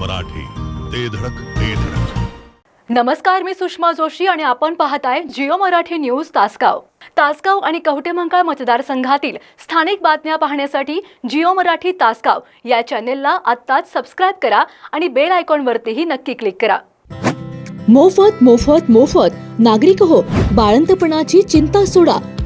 मराठी. ते धडक ते धडक. नमस्कार मी सुषमा जोशी आणि आपण पाहताय जिओ मराठी न्यूज तासगाव. तासगाव आणि कवटेमंकाळ मतदारसंघातील स्थानिक बातम्या पाहण्यासाठी जिओ मराठी तासगाव या चॅनेलला आत्ताच सबस्क्राईब करा आणि बेल आयकॉनवरतीही नक्की क्लिक करा. मोफत मोफत मोफत. नागरिक हो बाळंतपणाची चिंता सोडा.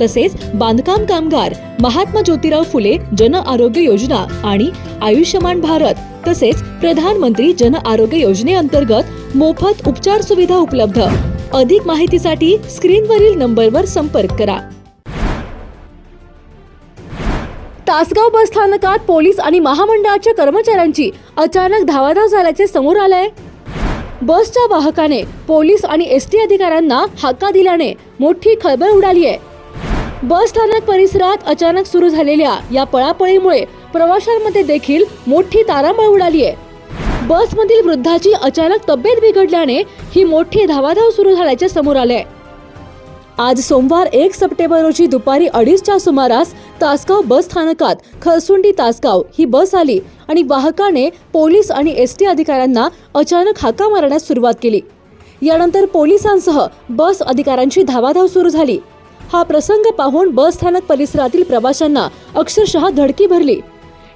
तसेच बांधकाम कामगार महात्मा ज्योतिराव फुले जन आरोग्य योजना आणि आयुष्यमान भारत तसेच प्रधानमंत्री जन आरोग्य योजनेअंतर्गत मोफत उपचार सुविधा उपलब्ध. अधिक माहितीसाठी स्क्रीनवरील नंबरवर संपर्क करा. तासगाव बस स्थानकात पोलीस आणि महामंडळाच्या कर्मचाऱ्यांची अचानक धावाधाव झाल्याचे समोर आलंय. बसच्या वाहकाने पोलीस आणि एस टी अधिकाऱ्यांना हाका दिल्याने मोठी खळबळ उडाली आहे बस स्थानक परिसरात अचानक सुरू झालेल्या या पळापळीमुळे प्रवाशांमध्ये देखील मोठी तारांबळ उडाली आहे. बसमधील वृद्धाची अचानक तब्येत बिघडल्याने ही मोठी धावाधाव सुरू झाल्याचे समोर आले आज सोमवार एक सप्टेंबर रोजी दुपारी अडीचच्या सुमारास तासगाव बस स्थानकात खरसुंडी तासगाव ही बस आली आणि वाहकाने पोलीस आणि एस टी अधिकाऱ्यांना अचानक हाका मारण्यास सुरुवात केली. यानंतर पोलिसांसह बस अधिकाऱ्यांची धावाधाव सुरू झाली. हा प्रसंग पाहून बस स्थानक परिसरातील प्रवाशांना अक्षरशः धडकी भरली.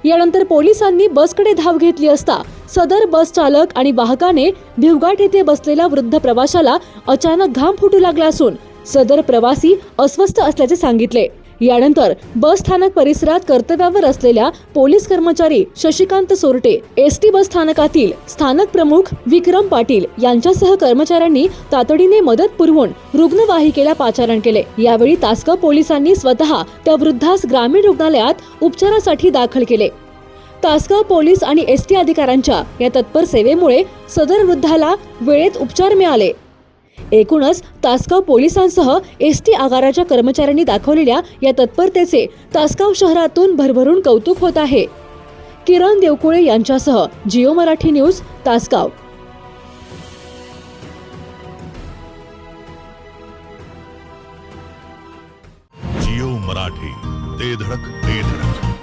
यानंतर पोलिसांनी बसकडे धाव घेतली असता सदर बस चालक आणि वाहकाने भिवघाट येथे बसलेल्या वृद्ध प्रवाशाला अचानक घाम फुटू लागला असून सदर प्रवासी अस्वस्थ असल्याचे सांगितले. यानंतर बस स्थानक परिसरात कर्तव्यावर असलेल्या पोलीस कर्मचारी Shashikant Sorte S T bus स्थानकातील स्थानक प्रमुख विक्रम पाटील यांच्यासह कर्मचाऱ्यांनी तातडीने मदत पुरवून रुग्णवाहिकेला पाचारण केले. यावेळी तासगाव पोलिसांनी स्वतः त्या वृद्धास ग्रामीण रुग्णालयात उपचारासाठी दाखल केले. तासगाव पोलीस आणि एस टी अधिकाऱ्यांच्या या तत्पर सेवेमुळे सदर वृद्धाला वेळेत उपचार मिळाले. एकूणच तासगाव पोलिसांसह एस टी आगाराच्या कर्मचाऱ्यांनी दाखवलेल्या या तत्परतेचे तासगाव शहरातून भरभरून कौतुक होत आहे. किरण देवकुळे यांच्यासह जिओ मराठी न्यूज तासगाव. जिओ मराठी ते धडक ते धडक.